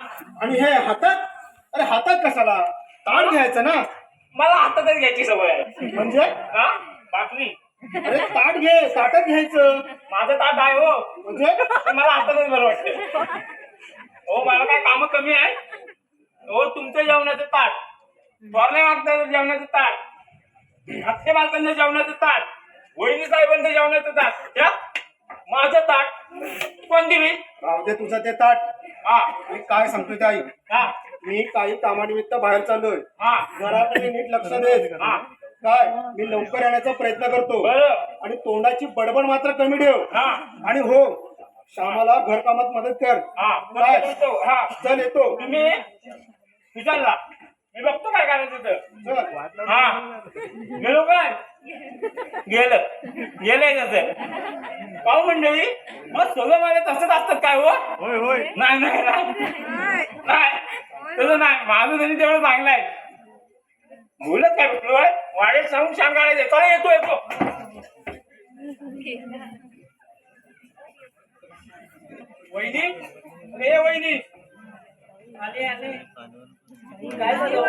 आणि हे हातात अरे हातात कशाला? ताट घ्यायचं ना? मला हातातच घ्यायची सवय आहे. म्हणजे? हा? बाटली अरे ताट घे ताटात घ्यायचं. माझं ताट आहे हो. म्हणजे? पण मला हातातच बरं वाटतं हो मला काय काम कमी आहे? हो तुमचं जेवणाचं ताट. थोरल्या मागचं जेवणाचं ताट. हत्ते मालकांचं जेवणाचं ताट. वहिनी साहेबांचं जेवणाचं ताट. या. माझं ताट. कोण दिली राहू दे तुझं ते ताट. हा. मी काय सांगतोय ते आई? हा. मी काही कामानिमित्त बाहेर चाललोय. हा. घराकडे नीट लक्ष दे. हा. काय? मी लवकर येण्याचा प्रयत्न करतो. बरं. आणि तोंडाची बडबड मात्र कमी ठेव. हा. आणि हो श्यामाला घरकामात मदत कर. हा. काय? हा. चल येतो. तुम्ही विचारला. मी बघतो काय करायचं तर चल. हा. गेलो काय? गेलं. गेलंय कसं? पाहू मंडळी मग सगळं मला तसंच असतात काय हो? होय होय. नाही नाही नाही. नाही. तसं नाही. माझं तरी तेवढं चांगलं आहे. बोलत काय भेटलोय वाढेल सांगून शान काढायचं. चला येतो येतो. वहिनी? रे वहिनी. आले आले. काय झालं?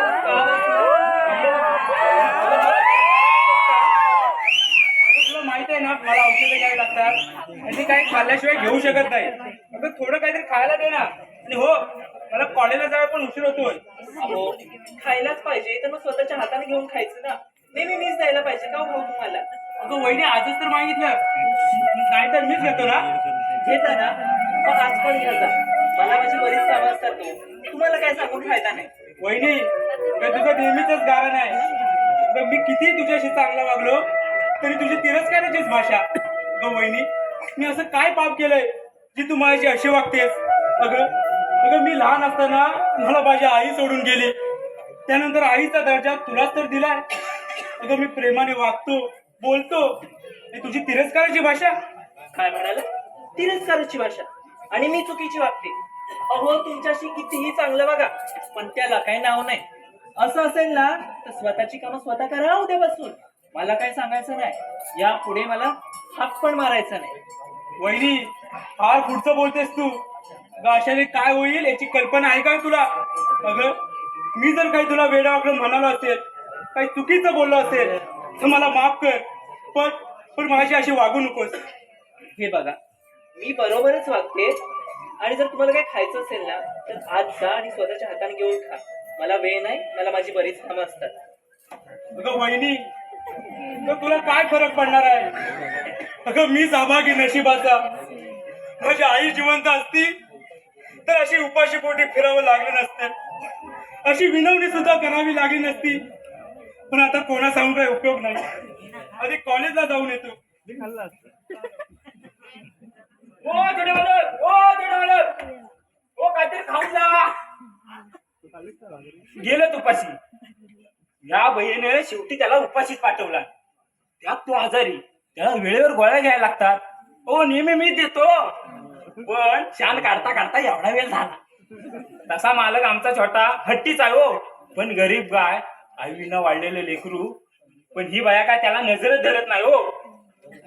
आहे ना मला औषधं घ्यावी लागतात. आणि काही खाल्ल्याशिवाय घेऊ शकत नाही. अगं थोडं काहीतरी खायला दे ना. आणि हो मला कॉलेजला जायला पण उशीर होतोय. अहो खायलाच पाहिजे. तर मग स्वतःच्या हाताने घेऊन खायचं ना. नेहमी मीच द्यायला पाहिजे का भाऊ तुम्हाला? अगं वहिनी आजच तर मागितलं नाही तर मीच घेतो ना. घेता ना? मग आज पण घ्या जा मला माझी बरीच कामं असतात हो. तुम्हाला काय सांगून फायदा नाही. वहिनी मी तुझं नेहमीच गाणं आहे अगं, मी किती तुझ्याशी चांगला वागलो तरी तुझी तिरस्काराचीच भाषा? ग वहिनी मी असं काय पाप केलंय जी तू माझ्याशी अशी वागतेस? अगं अगं मी लहान असताना मला माझी आई सोडून गेली. त्यानंतर आईचा दर्जा तुलाच तर दिलाय अगं मी प्रेमाने वागतो बोलतो. तुझी तिरस्काराची भाषा? काय म्हणाल? तिरस्काराची भाषा? आणि मी चुकीची वागते. अहो तुमच्याशी कितीही चांगलं बघा पण त्याला काही नाव नाही. असं असेल ना तर स्वतःची कामं स्वतः करा हो उद्या बसून मला काय सांगायचं नाही. या पुढे मला हात पण मारायचा नाही. वहिनी फार पुढचं बोलतेस तू. अशाने काय होईल याची कल्पना आहे का तुला? अगं मी जर काही तुला वाकडं म्हणालो असेल काही चुकीचं बोललो असेल तर मला माफ कर. पण पण माझी अशी वागू नकोस. हे बघा मी बरोबरच वागते. आणि जर तुम्हाला काय खायचं असेल ना तर आज जा आणि स्वतःच्या हाताने घेऊन खा. मला वेळ नाही मला माझी बरीच कामं असतात. अगं वहिनी तर तुला काय फरक पडणार आहे? अगं मी सहभागी नशिबाचा. माझी आई जिवंत असती तर अशी उपाशी पोटी फिरावं लागलं नसते. अशी विनवणी सुद्धा करावी लागली नसती. पण आता कोणा सांगून काही उपयोग नाही. आधी कॉलेजला जाऊन येतो. ओ जोडेवालर ओ जोडेवालर ओ काहीतरी खाऊन जा! गेलं तुपाशी. या बहिणीने शेवटी त्याला उपाशीच पाठवला. त्यात तो आजारी. त्याला वेळेवर गोळ्या घ्यायला लागतात. हो नेहमी मी देतो. पण शान काढता काढता एवढा वेळ झाला. तसा मालक आमचा छोटा हट्टीच आहे हो. पण गरीब गाय आईनं वाढलेलं लेकरू. पण ही बाया काय त्याला नजरच धरत नाही हो.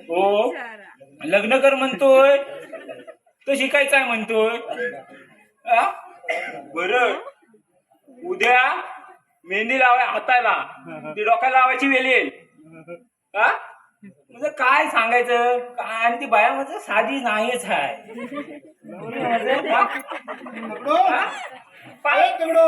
हो. लग्न कर म्हणतोय. तो शिकायचा आहे म्हणतोय. बर. उद्या मेहंदी लावाय हाताला. ती डोक्याला लावायची वेळ येईल हा? म्हणजे काय सांगायचं? काय आणि ती बाया म्हणजे साधी नाहीच आहे? दगडो?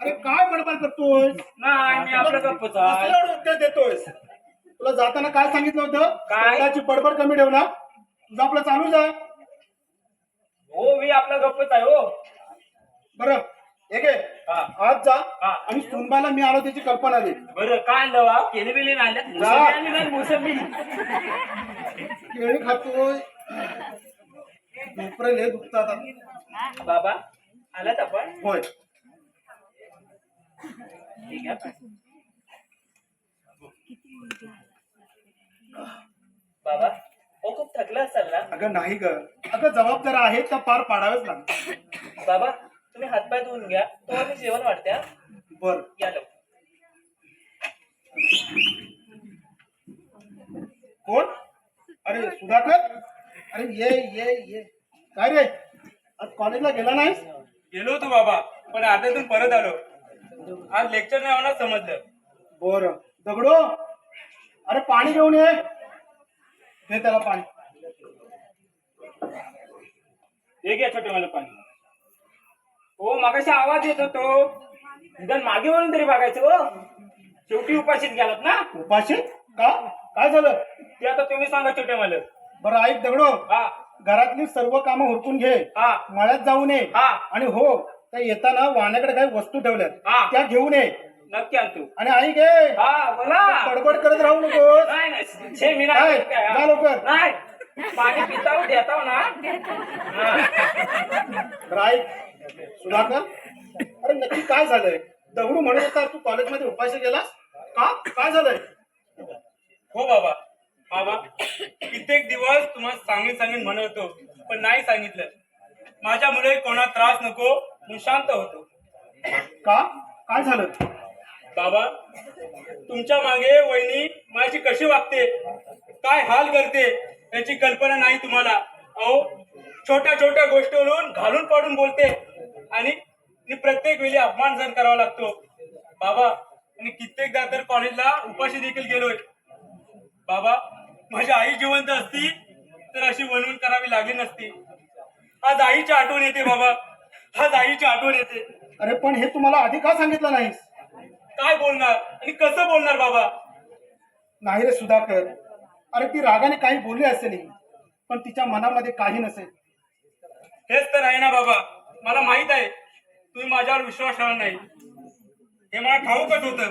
अरे काय बडबड करतोय नाही मी आपलं गप्पच आहे. कसलं देतोयस? तुला जाताना काय सांगितलं होतं? काय? तोंडाची बडबड कमी ठेव ना तुझं आपलं चालूच आहे. हो मी आपला गप्पच आहे हो. बरं. आज जा हा. आणि सुनबाला मी आलो त्याची कल्पना दे. बरं काय आणलं वा केली बिली नाही? मोसंबी आणली नाही मोसंबी केळी खातोय. दुखतात आता. बाबा आलात आपण? होय. ठीक आहे. बाबा हो खूप थकला असाल ना? अगं नाही ग. अगं जबाबदाऱ्या आहेत त्या पार पाडाव्याच लागतात. बाबा तुम्ही हातपाय धुवून घ्या. तेव्हा मी जेवण वाढते हा. बर. या लवकर. कोण? अरे सुधाकर? अरे ये ये ये. काय रे? आज कॉलेजला गेला नाहीस? गेलो होतो बाबा पण अर्ध्यातून परत आलो. आज लेक्चर नाही होणार समजलं. बर. दगडो अरे पाणी घेऊन ये. दे त्याला पाणी. हे घ्या छोटे मला पाणी. हो मागाशी आवाज येत होतो. निदान मागे वळून तरी बघायचं हो. शेवटी उपाशीच गेलात ना? उपाशी का? काय झालं? ते आता तुम्ही सांगा छोटे मला. बरं ऐक दगडो. हा. घरातली सर्व कामं उरकून घे. हा. मळ्यात जाऊन ये हा. आणि हो त्या येताना वाण्याकडे काही वस्तू ठेवल्यात. हा. त्या घेऊन ये नक्की आणतो. आणि आई घे. हा बोला. बडबड करत राहू नकोस. नाही नाही. छे मी काय? जा लवकर. नाही. पाणी पिताव देताव ना. हा. बरं ऐक. सुधाकर अरे नक्की काय झालंय? दगडू म्हणत होता तू कॉलेजमध्ये उपाशी गेलास? का? काय झालंय? हो बाबा. बाबा कित्येक दिवस तुम्हाला सांगून सांगून म्हणत होतो पण नाही सांगितलं. माझ्यामुळे कोणा त्रास नको म्हणून शांत होतो. का? काय झालं? बाबा तुमच्या मागे वहिनी माझी कशी वागते? काय हाल करते? याची कल्पना नाही तुम्हाला. अहो छोट्या छोट्या गोष्टीवरून घालून पाडून बोलते. आणि प्रत्येक वेळी अपमान सहन करावा लागतो. बाबा आणि कित्येकदा तर कॉलेजला उपाशी देखील गेलोय. बाबा माझी आई जिवंत असती तर अशी वणवण करावी लागली नसती. आज आईची आठवण येते बाबा. आज आईची आठवण येते. अरे पण हे तुम्हाला आधी का सांगितलं नाहीस? काय बोलणार? आणि कसं बोलणार बाबा? नाही रे सुधाकर. अरे ती रागाने काही बोलली असेल पण तिच्या मनामध्ये काही नसेल. हेच तर आहे ना बाबा. मला माहीत आहे तुम्ही माझ्यावर विश्वास ठेवला नाही. हे मला ठाऊकच होतं.